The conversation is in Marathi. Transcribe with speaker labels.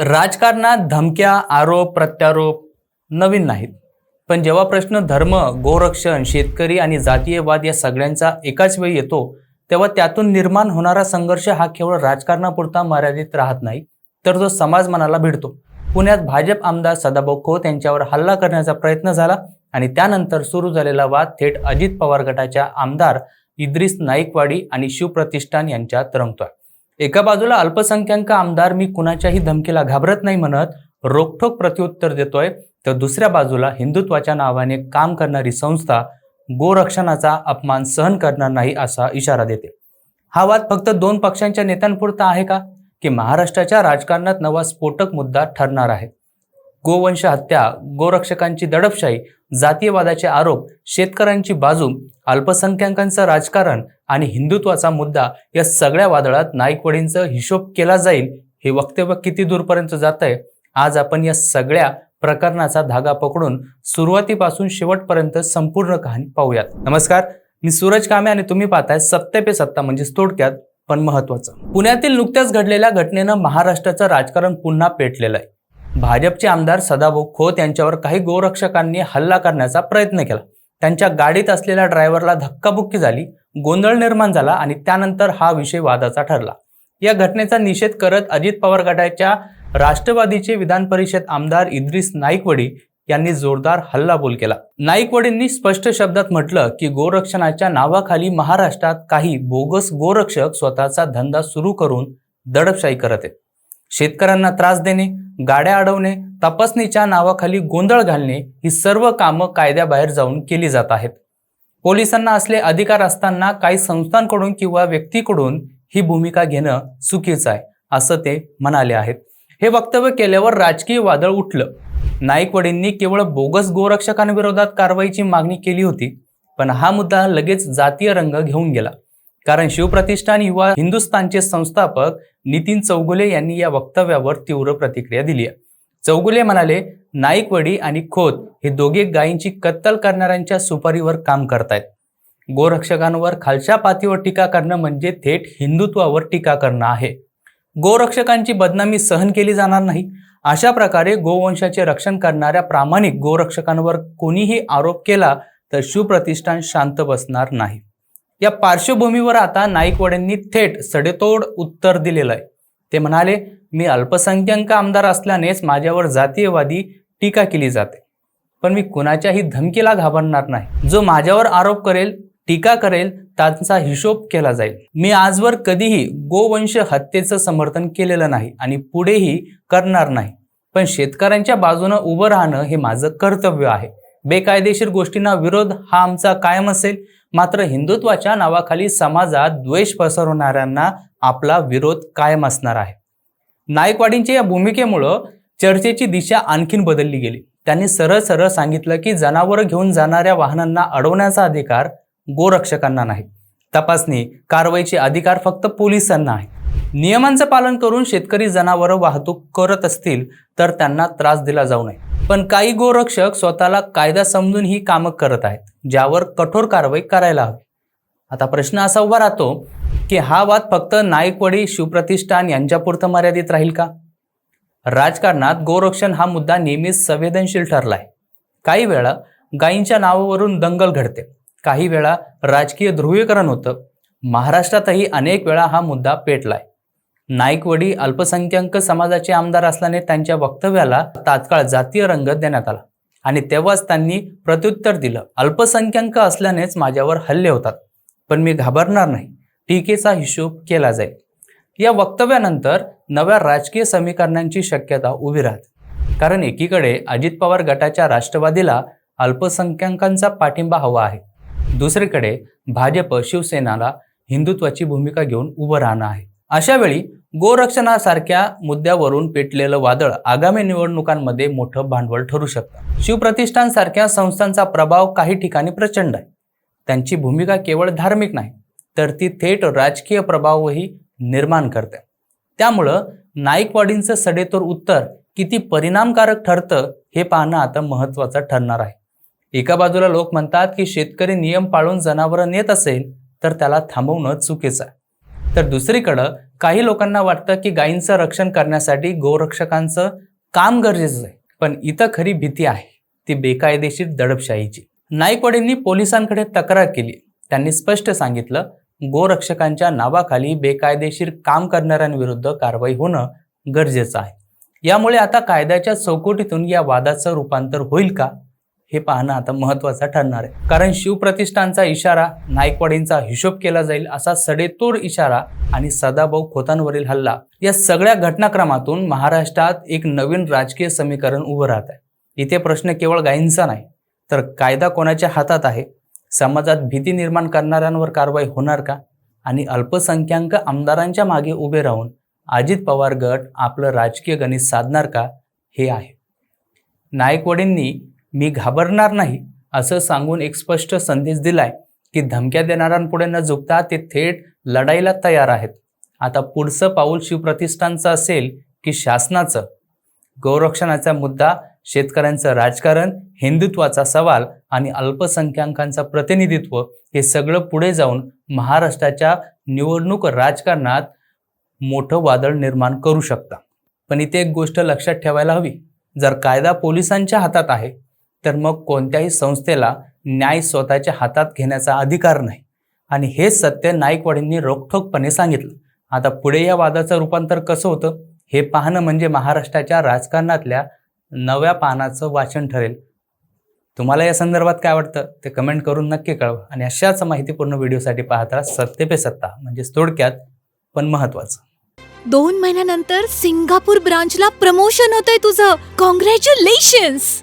Speaker 1: राजकारणात धमक्या आरोप प्रत्यारोप नवीन नाहीत. पण जेव्हा प्रश्न धर्म गोरक्षण शेतकरी आणि जातीयवाद या सगळ्यांचा एकाच वेळी येतो तेव्हा त्यातून निर्माण होणारा संघर्ष हा केवळ राजकारणापुरता मर्यादित राहत नाही तर तो समाज मनाला भिडतो. पुण्यात भाजप आमदार सदाभाऊ खोत यांच्यावर हल्ला करण्याचा प्रयत्न झाला आणि त्यानंतर सुरू झालेला वाद थेट अजित पवार गटाच्या आमदार इद्रिस नाईकवाडी आणि शिवप्रतिष्ठान यांच्यात रंगतोय. एका बाजूला अल्पसंख्याक आमदार मी कुणाच्याही धमकीला घाबरत नाही म्हणत रोखोक प्रत्युत्तर देतोय. तर दुसऱ्या बाजूला हिंदुत्वाच्या नावाने काम करणारी संस्था गोरक्षणाचा अपमान सहन करणार नाही असा इशारा देते. हा वाद फक्त दोन पक्षांच्या नेत्यांपुरता आहे का? की महाराष्ट्राच्या राजकारणात नवा स्फोटक मुद्दा ठरणार आहे. गोवंश हत्या गोरक्षकांची दडपशाही जातीयवादाचे आरोप शेतकऱ्यांची बाजू अल्पसंख्याकांचं राजकारण आणि हिंदुत्वाचा मुद्दा या सगळ्या वादळात नाईकवडींचा हिशोब केला जाईल हे वक्तव्य किती दूरपर्यंत जात आहे आज आपण या सगळ्या प्रकरणाचा धागा पकडून सुरुवातीपासून शेवटपर्यंत संपूर्ण कहाणी पाहूयात. नमस्कार मी सूरज कामे आणि तुम्ही पाहताय सत्य पे सत्ता म्हणजेच थोडक्यात पण महत्वाचं पुण्यातील नुकत्याच घडलेल्या घटनेनं महाराष्ट्राचं राजकारण पुन्हा पेटलेलं आहे. भाजपचे आमदार सदाभाऊ खोत यांच्यावर काही गोरक्षकांनी हल्ला करण्याचा प्रयत्न केला. त्यांच्या गाडीत असलेल्या ड्रायव्हरला धक्काबुक्की झाली गोंधळ निर्माण झाला आणि त्यानंतर हा विषय वादाचा ठरला. या घटनेचा निषेध करत अजित पवार गटाच्या राष्ट्रवादीचे विधान परिषद आमदार इद्रिस नाईकवडी यांनी जोरदार हल्लाबोल केला. नाईकवडींनी स्पष्ट शब्दात म्हटलं की गोरक्षणाच्या नावाखाली महाराष्ट्रात काही बोगस गोरक्षक स्वतःचा धंदा सुरू करून दडपशाही करत आहेत. शेतकऱ्यांना त्रास देणे गाड्या अडवणे तपासणीच्या नावाखाली गोंधळ घालणे ही सर्व कामं कायद्याबाहेर जाऊन केली जात आहेत. पोलिसांना असले अधिकार असताना काही संस्थांकडून किंवा व्यक्तीकडून ही भूमिका घेणं चुकीचं आहे असं ते म्हणाले आहेत. हे वक्तव्य केल्यावर राजकीय वादळ उठलं. नाईकवडींनी केवळ बोगस गोरक्षकांविरोधात कारवाईची मागणी केली होती पण हा मुद्दा लगेच जातीय रंग घेऊन गेला. कारण शिवप्रतिष्ठान युवा हिंदुस्थानचे संस्थापक नितीन चौगुले यांनी या वक्तव्यावर तीव्र प्रतिक्रिया दिली आहे. चौगुले म्हणाले नाईकवडी आणि खोत हे दोघे गायींची कत्तल करणाऱ्यांच्या सुपारीवर काम करतायत. गोरक्षकांवर खालच्या पातीवर टीका करणं म्हणजे थेट हिंदुत्वावर टीका करणं आहे. गोरक्षकांची बदनामी सहन केली जाणार नाही. अशा प्रकारे गोवंशाचे रक्षण करणाऱ्या प्रामाणिक गोरक्षकांवर कोणीही आरोप केला तर शिवप्रतिष्ठान शांत बसणार नाही. या पार्श्वभूमीवर आता नाईकवाड्यांनी थेट सडेतोड उत्तर दिलेलं आहे. ते म्हणाले मी अल्पसंख्याक आमदार असल्यानेच माझ्यावर जातीयवादी टीका केली जाते. पण मी कुणाच्याही धमकीला घाबरणार नाही. जो माझ्यावर आरोप करेल टीका करेल त्यांचा हिशोब केला जाईल. मी आजवर कधीही गोवंश हत्येचं समर्थन केलेलं नाही आणि पुढेही करणार नाही. पण शेतकऱ्यांच्या बाजूनं उभं राहणं हे माझं कर्तव्य आहे. बेकायदेशीर गोष्टींना विरोध हा आमचा कायम असेल. मात्र हिंदुत्वाच्या नावाखाली समाजात द्वेष पसरवणाऱ्यांना आपला विरोध कायम असणार आहे. नायकवाडींच्या या भूमिकेमुळं चर्चेची दिशा आणखीन बदलली गेली. त्यांनी सरळ सरळ सांगितलं की जनावरं घेऊन जाणाऱ्या वाहनांना अडवण्याचा अधिकार गोरक्षकांना नाही. तपासणी कारवाईचे अधिकार फक्त पोलिसांना आहे. नियमांचं पालन करून शेतकरी जनावरं वाहतूक करत असतील तर त्यांना त्रास दिला जाऊ नये. पण काही गोरक्षक स्वतःला कायदा समजून ही कामं करत आहेत ज्यावर कठोर कारवाई करायला हवी. आता प्रश्न असा उभा राहतो की हा वाद फक्त नायकवडी शिवप्रतिष्ठान यांच्यापुरतं मर्यादित राहील का? राजकारणात गोरक्षण हा मुद्दा नेहमीच संवेदनशील ठरलाय. काही वेळा गायींच्या नावावरून दंगल घडते काही वेळा राजकीय ध्रुवीकरण होतं महाराष्ट्रातही अनेक वेळा हा मुद्दा पेटलाय. नाईकवडी अल्पसंख्याक समाजाचे आमदार असल्याने त्यांच्या वक्तव्याला तात्काळ जातीय रंग देण्यात आला. आणि तेव्हाच त्यांनी प्रत्युत्तर दिलं. अल्पसंख्याक असल्यानेच माझ्यावर हल्ले होतात. पण मी घाबरणार नाही. टीकेचा हिशोब केला जाईल. या वक्तव्यानंतर नव्या राजकीय समीकरणांची शक्यता उभी राहते. कारण एकीकडे अजित पवार गटाच्या राष्ट्रवादीला अल्पसंख्याकांचा पाठिंबा हवा आहे. दुसरीकडे भाजप शिवसेनाला हिंदुत्वाची भूमिका घेऊन उभं राहणं आहे. अशा वेळी गोरक्षणासारख्या मुद्द्यावरून पेटलेलं वादळ आगामी निवडणुकांमध्ये मोठं भांडवल ठरू शकतं. शिवप्रतिष्ठानसारख्या संस्थांचा प्रभाव काही ठिकाणी प्रचंड आहे. त्यांची भूमिका केवळ धार्मिक नाही तर ती थेट राजकीय प्रभावही निर्माण करते. त्यामुळं नाईकवाडींचं सडेतोर उत्तर किती परिणामकारक ठरतं हे पाहणं आता महत्त्वाचं ठरणार आहे. एका बाजूला लोक म्हणतात की शेतकरी नियम पाळून जनावरं नेत असेल तर त्याला थांबवणं चुकीचं आहे. तर दुसरीकडं काही लोकांना वाटतं की गायींचं रक्षण करण्यासाठी गोरक्षकांचं काम गरजेचं आहे पण इथं खरी भीती आहे ती बेकायदेशीर दडपशाहीची. नाईकवाडींनी पोलिसांकडे तक्रार केली. त्यांनी स्पष्ट सांगितलं गोरक्षकांच्या नावाखाली बेकायदेशीर काम करणाऱ्यांविरुद्ध कारवाई होणं गरजेचं आहे. यामुळे आता कायद्याच्या चौकटीतून या वादाचं रूपांतर होईल का? हे पाहणं आता महत्त्वाचं ठरणार आहे. कारण शिवप्रतिष्ठानचा इशारा नायकवाडींचा हिशोब केला जाईल असा सडेतोड इशारा आणि सदाभाऊ खोतांवरील हल्ला या सगळ्या घटनाक्रमातून महाराष्ट्रात एक नवीन राजकीय समीकरण उभं राहत आहे. इथे प्रश्न केवळ गायींचा नाही तर कायदा कोणाच्या हातात आहे? समाजात भीती निर्माण करणाऱ्यांवर कारवाई होणार का? आणि अल्पसंख्याक आमदारांच्या मागे उभे राहून अजित पवार गट आपलं राजकीय गणित साधणार का? हे आहे. नायकवडींनी मी घाबरणार नाही असं सांगून एक स्पष्ट संदेश दिलाय की धमक्या देणाऱ्यांपुढे न झुकता ते थेट लढाईला तयार आहेत. आता पुढचं पाऊल शिवप्रतिष्ठानचं असेल की शासनाचं? गौरक्षणाचा मुद्दा शेतकऱ्यांचं राजकारण हिंदुत्वाचा सवाल आणि अल्पसंख्याकांचं प्रतिनिधित्व हे सगळं पुढे जाऊन महाराष्ट्राच्या निवडणूक राजकारणात मोठं वादळ निर्माण करू शकता. पण इथे एक गोष्ट लक्षात ठेवायला हवी. जर कायदा पोलिसांच्या हातात आहे तर मग कोणत्याही संस्थेला न्याय स्वतःच्या हातात घेण्याचा अधिकार नाही. आणि हे सत्य नाईकवाडींनी रोखठोकपणे सांगितलं. आता पुढे या वादाचं रूपांतर कसं होतं? हे पाहणं म्हणजे महाराष्ट्राच्या राजकारणातल्या नव्या पानाचं वाचन ठरेल. तुम्हाला या संदर्भात काय वाटतं? ते कमेंट करून नक्की कळवा. आणि अशाच माहितीपूर्ण व्हिडिओसाठी पाहता सत्य पे सत्ता म्हणजेच थोडक्यात पण महत्वाचं
Speaker 2: दोन महिन्यानंतर सिंगापूर ब्रांचला प्रमोशन होतंय तुझं. कॉंग्रॅच्युलेशन्स